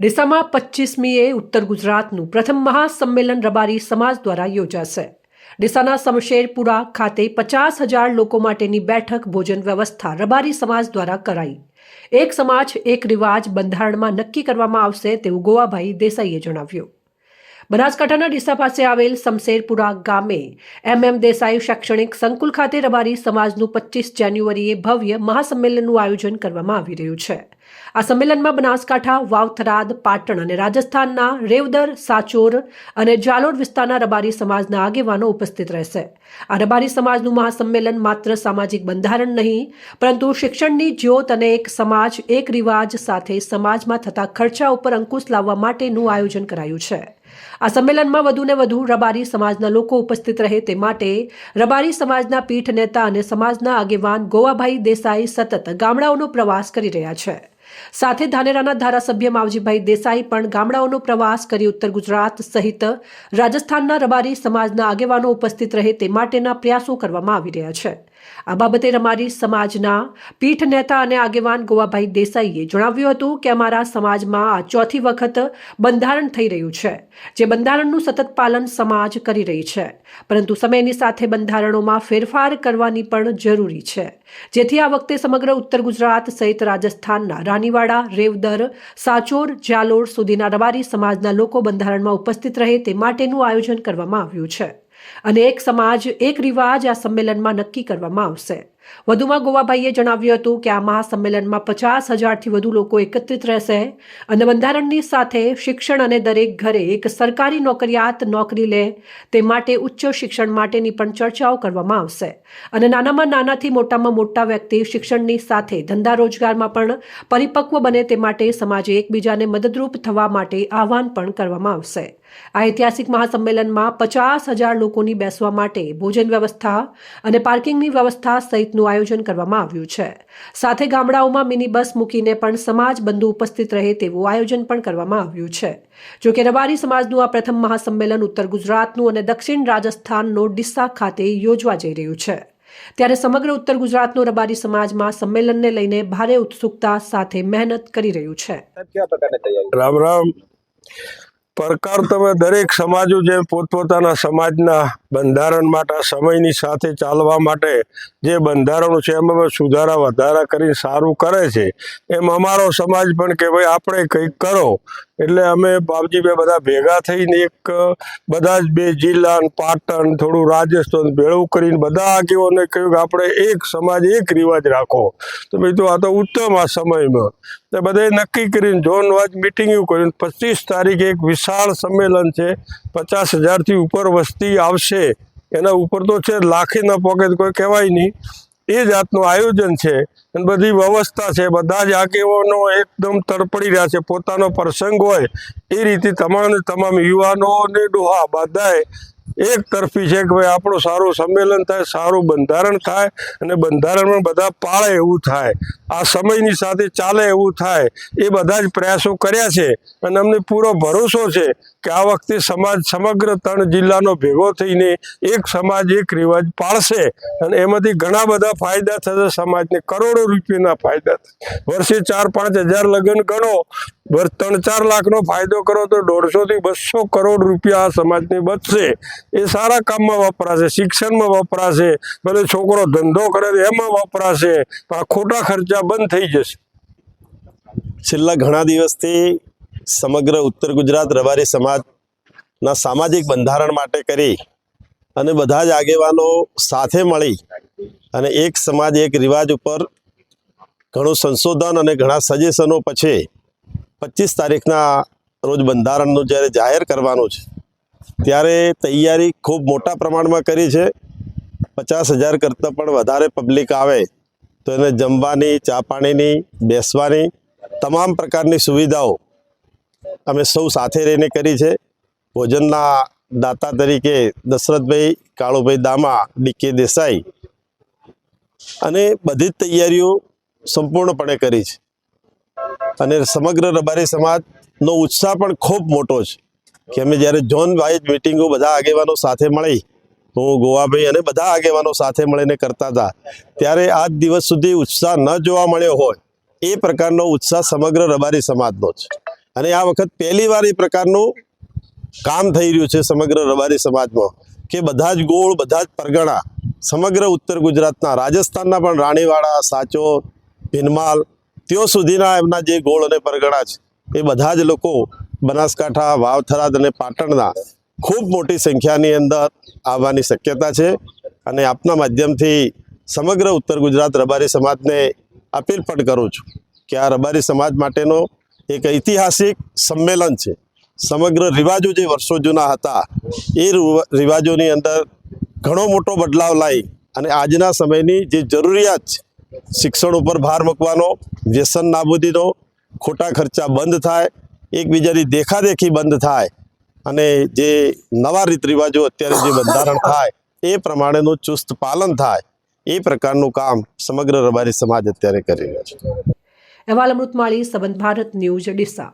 ડીસામાં પચીસમીએ ઉત્તર ગુજરાતનું પ્રથમ મહાસંમેલન રબારી સમાજ દ્વારા યોજાશે. ડીસાના સમશેરપુરા ખાતે પચાસ હજાર લોકો માટેની બેઠક ભોજન વ્યવસ્થા રબારી સમાજ દ્વારા કરાઈ. એક સમાજ, એક રિવાજ બંધારણમાં નક્કી કરવામાં આવશે તેવું ગોવાભાઈ દેસાઈએ જણાવ્યું. બનાસકાંઠાના ડીસા પાસે આવેલ સમશેરપુરા ગામે એમ એમ દેસાઈ શૈક્ષણિક સંકુલ ખાતે રબારી સમાજનું પચીસ જાન્યુઆરીએ ભવ્ય મહાસંમેલનનું આયોજન કરવામાં આવી રહ્યું છે. આ સંમેલનમાં બનાસકાંઠા, વાવથરાદ, પાટણ અને રાજસ્થાનના રેવદર, સાચોર અને જાલોર વિસ્તારના રબારી સમાજના આગેવાનો ઉપસ્થિત રહેશે. આ રબારી સમાજનું મહાસંમેલન માત્ર સામાજિક બંધારણ નહીં, પરંતુ શિક્ષણની જ્યોત અને એક સમાજ, એક રિવાજ સાથે સમાજમાં થતા ખર્ચા ઉપર અંકુશ લાવવા માટેનું આયોજન કરાયું છે. આ સંમેલનમાં વધુને વધુ રબારી સમાજના લોકો ઉપસ્થિત રહે તે માટે રબારી સમાજના પીઠ નેતા અને સમાજના આગેવાન ગોવાભાઈ દેસાઈ સતત ગામડાઓનો પ્રવાસ કરી રહ્યા છે. સાથે ધાનેરાના ધારાસભ્ય માવજીભાઈ દેસાઈ પણ ગામડાઓનો પ્રવાસ કરી ઉત્તર ગુજરાત સહિત રાજસ્થાનના રબારી સમાજના આગેવાનો ઉપસ્થિત રહે તે માટેના પ્રયાસો કરવામાં આવી રહ્યા છે. આ બાબતે રમારી સમાજના પીઠ નેતા અને આગેવાન ગોવાભાઈ દેસાઈએ જણાવ્યું હતું કે અમારા સમાજમાં આ ચોથી વખત બંધારણ થઈ રહ્યું છે, જે બંધારણનું સતત પાલન સમાજ કરી રહી છે. પરંતુ સમયની સાથે બંધારણોમાં ફેરફાર કરવાની પણ જરૂરી છે. જેથી આ વખતે સમગ્ર ઉત્તર ગુજરાત સહિત રાજસ્થાનના રાનીવાડા રેવદર, સાચોર જાલોર સુધીના રબારી સમાજના લોકો બંધારણમાં ઉપસ્થિત રહે તે માટેનું આયોજન કરવામાં આવ્યું છે. અને એક સમાજ એક રિવાજ આ સંમેલનમાં નક્કી કરવામાં આવશે. વધુમાં ગોવાભાઈએ જણાવ્યું હતું કે આ મહાસંમેલનમાં પચાસ હજારથી વધુ લોકો એકત્રિત રહેશે અને બંધારણની સાથે શિક્ષણ અને દરેક ઘરે એક સરકારી નોકરિયાત નોકરી લે તે માટે ઉચ્ચ શિક્ષણ માટેની પણ ચર્ચાઓ કરવામાં આવશે. અને નાનામાં નાનાથી મોટામાં મોટા વ્યક્તિ શિક્ષણની સાથે ધંધા રોજગારમાં પણ પરિપક્વ બને તે માટે સમાજે એકબીજાને મદદરૂપ થવા માટે આહવાન પણ કરવામાં આવશે. આ ઐતિહાસિક મહાસંમેલનમાં પચાસ હજાર લોકોની બેસવા માટે ભોજન વ્યવસ્થા અને પાર્કિંગની વ્યવસ્થા સહિતનું આયોજન કરવામાં આવ્યું છે. સાથે ગામડાઓમાં મિની બસ મૂકીને પણ સમાજ બંધુ ઉપસ્થિત રહે તેવું આયોજન પણ કરવામાં આવ્યું છે. જોકે રબારી સમાજનું આ પ્રથમ મહાસંમેલન ઉત્તર ગુજરાતનું અને દક્ષિણ રાજસ્થાનનો ડિસ્સા ખાતે યોજવા જઈ રહ્યું છે. ત્યારે સમગ્ર ઉત્તર ગુજરાતનો રબારી સમાજમાં સંમેલનને લઈને ભારે ઉત્સુકતા સાથે મહેનત કરી રહ્યું છે. રામ રામ. પડકાર તમે દરેક સમાજો જે પોતપોતાના સમાજના બંધારણ માટે, સમયની સાથે ચાલવા માટે જે બંધારણો છે, એમાં સુધારા વધારા કરીને સારું કરે છે. એમ અમારો સમાજ પણ કે ભાઈ, આપણે કંઈક કરો. એટલે અમે બાપજીભાઈ બધા ભેગા થઈને એક, બધા જ બે જિલ્લા પાટણ થોડું રાજસ્થાન ભેળું કરીને બધા આગેવાનોને કહ્યું કે આપણે એક સમાજ એક રિવાજ રાખો. તો તો આ તો ઉત્તમ આ સમયમાં. તે બધાએ નક્કી કરીને ઝોન વાઇઝ મિટિંગ કરીને પચીસ તારીખે એક વિશાળ સંમેલન છે, પચાસ હજારથી ઉપર વસ્તી આવશે. એના ઉપર તો છે લાખીના ન કોઈ કહેવાય નહીં. એ જાતનું આયોજન છે. અને બધી વ્યવસ્થા છે. બધા જ આગેવાનો એકદમ તડપડી રહ્યા છે. પોતાનો પ્રસંગ હોય એ રીતે તમામ તમામ યુવાનો અને ડોહા બધાએ એક તરફી છે કે ભાઈ આપણું સારું સંમેલન થાય, સારું બંધારણ થાય અને બંધારણમાં બધા પાળે એવું થાય. આ સમયની સાથે ચાલે એવું થાય. એ બધા જ પ્રયાસો કર્યા છે અને અમને પૂરો ભરોસો છે કે આ વખતે સમાજ સમગ્ર ત્રણ જિલ્લાનો ભેગો થઈને એક સમાજ એક રિવાજ પાળશે અને એમાંથી ઘણા બધા ફાયદા થશે, સમાજને કરોડો રૂપિયાના ફાયદા થશે. વર્ષે ચાર પાંચ હજાર લગ્ન ગણો ત્રણ ચાર લાખનો ફાયદો કરો તો દોઢસોથી બસો કરોડ રૂપિયા આ સમાજને બચશે. એ સારા કામમાં વપરાશે, શિક્ષણમાં વપરાશે, ભલે છોકરો ધંધો કરે એમાં વપરાશે, પણ આ ખોટા ખર્ચા બંધ થઈ જશે. છેલ્લા ઘણા દિવસથી સમગ્ર ઉત્તર ગુજરાત રબારી સમાજના સામાજિક બંધારણ માટે કરી અને બધા જ આગેવાનો સાથે મળી અને એક સમાજ એક રિવાજ ઉપર ઘણું સંશોધન અને ઘણા સજેશનો પછી પચીસ તારીખના રોજ બંધારણનું જ્યારે જાહેર કરવાનું છે, ત્યારે તૈયારી ખૂબ મોટા પ્રમાણમાં કરી છે. પચાસ હજાર કરતાં પણ વધારે પબ્લિક આવે તો એને જમવાની, ચા પાણીની, બેસવાની તમામ પ્રકારની સુવિધાઓ અમે સૌ સાથે રહીને કરી છે. ભોજનના દાતા તરીકે દશરથભાઈ, કાળુભાઈ દામા ડીકે દેસાઈ અને બધી જ તૈયારીઓ સંપૂર્ણપણે કરી છે. અને સમગ્ર રબારી સમાજનો ઉત્સાહ પણ ખૂબ મોટો છે. કે અમે જ્યારે ઝોન વાઇઝ મિટિંગો બધા આગેવાનો સાથે મળી હું ગોવાભાઈ અને બધા આગેવાનો સાથે મળીને કરતા હતા. ત્યારે આજ દિવસ સુધી ઉત્સાહ ન જોવા મળ્યો હોય, એ પ્રકારનો ઉત્સાહ સમગ્ર રબારી સમાજનો છે. અને આ વખત પહેલીવાર એ પ્રકારનું કામ થઈ રહ્યું છે સમગ્ર રબારી સમાજમાં, કે બધા જ ગોળ, બધા જ પરગણા, સમગ્ર ઉત્તર ગુજરાતના, રાજસ્થાનના પણ રાણીવાડા સાચો ભીનમાલ ત્યો સુધીના એમના જે ગોળ અને પરગણા છે, એ બધા જ લોકો બનાસકાંઠા, વાવથરાદ અને પાટણના ખૂબ મોટી સંખ્યાની અંદર આવવાની શક્યતા છે અને આપના માધ્યમથી સમગ્ર ઉત્તર ગુજરાત રબારી સમાજને અપીલ પણ કરું છું કે આ રબારી સમાજ માટેનો એક ઐતિહાસિક સંમેલન છે. સમગ્ર રિવાજો જે વર્ષો જૂના હતા, એ રિવાજોની અંદર ઘણો મોટો બદલાવ લાવી અને આજના સમયની જે જરૂરિયાત છે શિક્ષણ ઉપર ભાર મૂકવાનો, વ્યસન નાબૂદીનો, ખોટા ખર્ચા બંધ થાય, એકબીજાની દેખાદેખી બંધ થાય અને જે નવા રીત રિવાજો અત્યારે જે બંધારણ થાય, એ પ્રમાણેનું ચુસ્ત પાલન થાય, એ પ્રકારનું કામ સમગ્ર રબારી સમાજ અત્યારે કરી રહ્યો છે. અહેવાલ અમૃતમાળી સંબંધ ભારત ન્યૂઝ, ડીસા.